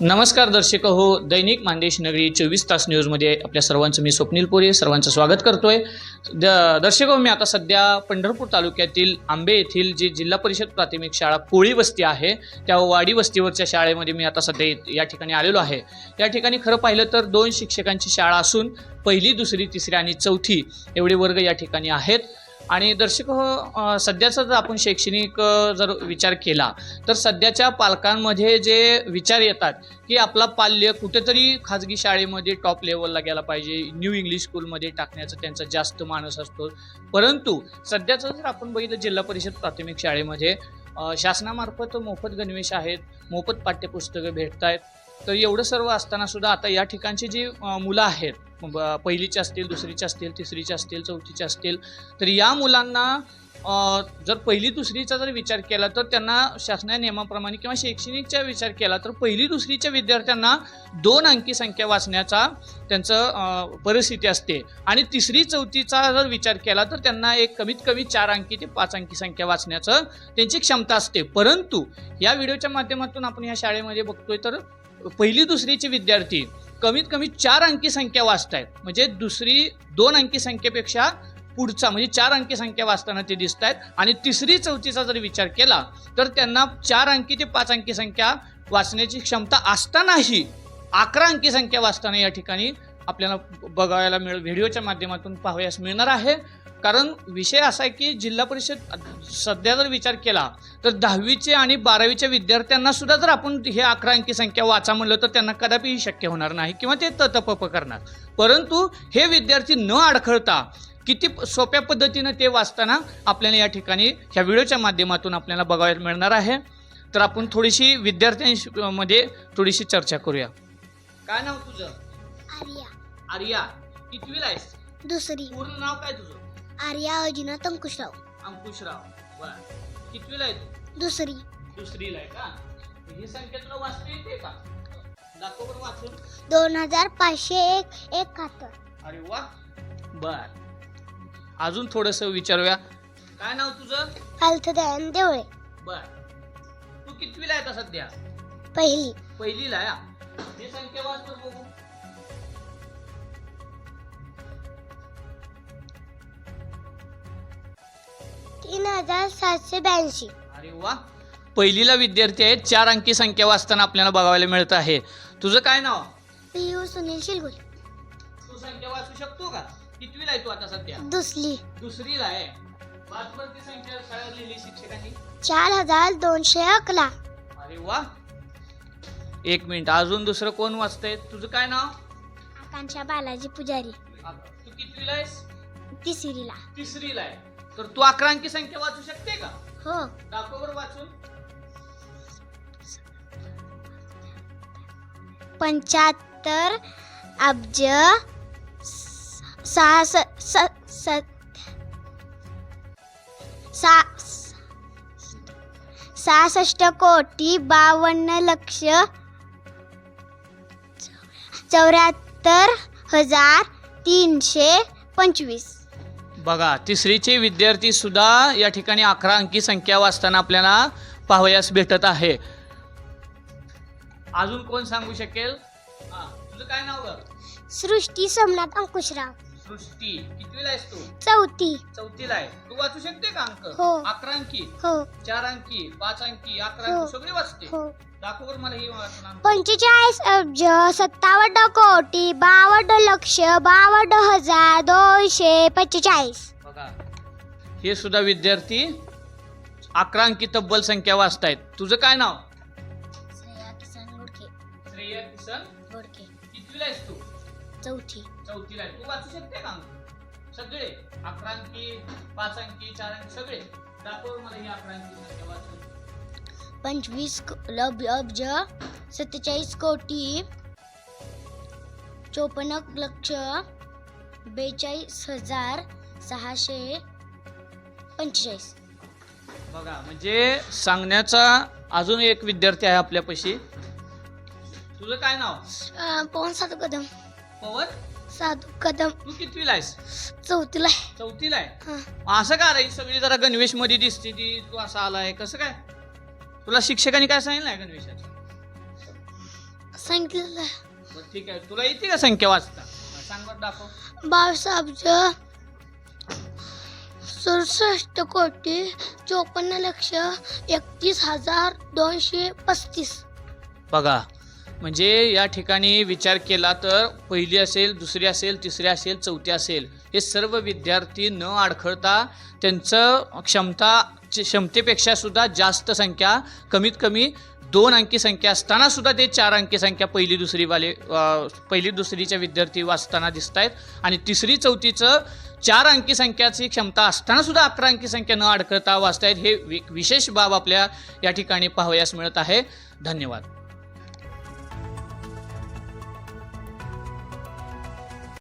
नमस्कार दर्शक हो दैनिक मानदेश नगरी चोवीस तास न्यूजमध्ये आपल्या सर्वांचं मी स्वप्नील पोरे सर्वांचं स्वागत करतोय. द दर्शक हो मी आता सध्या पंढरपूर तालुक्यातील आंबे येथील जी जिल्हा परिषद प्राथमिक शाळा कोळी वस्ती आहे त्या वाडी वस्तीवरच्या शाळेमध्ये मी आता सध्या येत- या ठिकाणी आलेलो आहे. या ठिकाणी खरं पाहिलं तर दोन शिक्षकांची शाळा असून पहिली दुसरी तिसरी आणि चौथी एवढे वर्ग या ठिकाणी आहेत. आणि दर्शक हो सध्याचा जर आपण शैक्षणिक जर विचार केला तर सध्याच्या पालकांमध्ये जे विचार येतात की आपला पाल्य कुठेतरी खाजगी शाळेमध्ये टॉप लेवलला गेला पाहिजे न्यू इंग्लिश स्कूलमध्ये टाकण्याचा त्यांचा जास्त मानस असतो. परंतु सध्याचं जर आपण बघितलं जिल्हा परिषद प्राथमिक शाळेमध्ये शासनामार्फत मोफत गणवेश आहेत मोफत पाठ्यपुस्तकं भेटत आहेत तर एवढं सर्व असताना सुद्धा आता या ठिकाणची जी मुलं आहेत ब- असतील दुसरीचे असतील तिसरीचे असतील चौथीचे असतील. तर या मुलांना जर पहिली दुसरीचा जर विचार केला तर त्यांना शासनाच्या नियमाप्रमाणे किंवा शैक्षणिकचा विचार केला तर पहिली दुसरीच्या विद्यार्थ्यांना दोन अंकी संख्या वाचण्याचा त्यांचं परिस्थिती असते. आणि तिसरी चौथीचा जर विचार केला तर त्यांना एक कमीत कमी चार अंकी ते पाच अंकी संख्या वाचण्याचं त्यांची क्षमता असते. परंतु या व्हिडिओच्या माध्यमातून आपण या शाळेमध्ये बघतोय तर पहिली दुसरीचे विद्यार्थी कमीत कमी चार अंकी संख्या वाचतायत. म्हणजे दुसरी दोन अंकी संख्येपेक्षा पुढचा म्हणजे चार अंकी संख्या वाचताना ते दिसत आहेत आणि तिसरी चौथीचा जर विचार केला तर त्यांना चार अंकी ते पाच अंकी संख्या वाचण्याची क्षमता असतानाही अकरा अंकी संख्या वाचताना या ठिकाणी आपल्याला बघायला मिळ व्हिडिओच्या माध्यमातून पाहावयास मिळणार आहे. कारण विषय असा आहे की जिल्हा परिषद सध्या जर विचार केला तर दहावीचे आणि बारावीच्या विद्यार्थ्यांना सुद्धा जर आपण हे अकरा अंकी संख्या वाचा म्हणलं तर त्यांना कदापिही शक्य होणार नाही किंवा ते ततपप करणार. परंतु हे विद्यार्थी न अडखळता किती सोप्या पद्धतीनं ते वाचताना आपल्याला या ठिकाणी ह्या व्हिडिओच्या माध्यमातून आपल्याला बघायला मिळणार आहे. तर आपण थोडीशी विद्यार्थ्यांमध्ये थोडीशी चर्चा करूया. काय नाव तुझं? आर्या. आर्या. कितवीला आहेस? दुसरी. पूर्ण नाव काय तुझं? आर्या अजिनाथ अंकुशराव. अंकुशराव बर. कितवीला आहे तू? दुसरी. दुसरीला आहे का? ही संख्या तुला वाचता येते का? दाखव बरं वाचून. दोन हजार पाचशे एक एकाहत्तर. अरे वा. बर. अजून थोडस विचारूया. काय नाव तुझं? अर्थदयान देवळे. बर. तू कितवीला आहे आता सध्या? पहिली. पहिलीला आहे. हा? ही संख्या वाच बरं बघू. तीन हजार सातशे ब्याऐंशी. अरे वा. पहिलीला विद्यार्थी आहेत चार अंकी संख्या वाचताना आपल्याला बघायला मिळत आहे. तुझं काय नाव? P U Sunil Shilgul. तू संख्या वाचू शकतो का? कितवीला आहे तू आता सध्या? दुसरी. दुसरीला आहे. वाच बरं ती संख्या लिहिली शिक्षकांनी चार हजार दोनशे अकरा. अरे वा. एक मिनिट अजून दुसरं कोण वाचतंय? तुझं काय नाव? आकांक्षा बालाजी पुजारी. तू कितवीला आहेस? तिसरीला. तिसरीला आहे. तर तू अकरा अंकी संख्या वाचू शकते का? हो. दाखव बरं वाचून. पंच्याहत्तर अब्ज सहा स स स सा सहासष्ट कोटी बावन्न लक्ष चौऱ्याहत्तर हजार तीनशे पंचवीस. बघा तिसरीचे विद्यार्थी सुद्धा या ठिकाणी अकरा अंकी संख्या वाचताना आपल्याला पाहावयास भेटत आहे. अजून कोण सांगू शकेल? हां तुझं काय नाव ग? सृष्टी सोमनाथ अंकुशराव. सृष्टी कितवीला आहेस तू? चौथी. चौथीला आहे. तू वाचू शकते का अंक? हो. अकरा अंकी. हो. चार अंकी पाच अंकी अकरा हो. अंकी सगळे वाचते. हो. दाखव बरं मला ही वाचून अंक. पंचेचाळीस अब्ज सत्तावन्न कोटी बावन्न लक्ष बावन्न हजार दोनशे पंचेचाळीस. बघा. हे सुद्धा विद्यार्थी अकरा अंकी तब्बल संख्या वाचतायत. तुझं काय नाव? श्रेया किसन श्रेया किसन चौथी. चौथीला आहे तू वाचू शकते का? अंक सगळे. अकरा अंकी पाच अंकी चार अंकी सगळे. दाखव मला ही अकरा अंकी संख्या वाचून. पंचवीस को- लब- अब्ज सत्तेचाळीस कोटी चोपन्न लक्ष बेचाळीस हजार सहाशे पंचेचाळीस. बघा म्हणजे सांगण्याचा अजून एक विद्यार्थी आहे आपल्यापाशी. तुझं काय नाव? पवन साधू कदम. पवन साधू कदम. तू कितवीला आहेस? चौथीला चौथीला आहे? हां. असं का रे ही सगळी जरा गणवेशमध्ये दिसते ती तू असा आलाय कसं काय? तुला शिक्षकांनी काय सांगितलं आहे गणवेशाचं? सांगितलेलं बरं ठीक आहे. तुला येते का संख्या वाचता? सांग बरं दाखव. बावीस अब्ज सदुसष्ट कोटी चोपन्न लक्ष एकतीस हजार दोनशे पस्तीस. बघा म्हणजे या ठिकाणी विचार केला तर पहिली असेल दुसरी असेल तिसरी असेल चौथी असेल हे सर्व विद्यार्थी न अडखळता त्यांचं क्षमता क्षमतेपेक्षा सुद्धा जास्त संख्या कमीत कमी दोन अंकी संख्या असताना सुद्धा ते चार अंकी संख्या पहिली दुसरीवाले पहिली दुसरीच्या विद्यार्थी वाचताना दिसत आहेत आणि तिसरी चौथीचं चार अंकी संख्याची क्षमता असताना सुद्धा अकरा अंकी संख्या न अडकळता वाचतायत हे वि- विशेष बाब आपल्या या ठिकाणी पाहावयास मिळत आहे. धन्यवाद.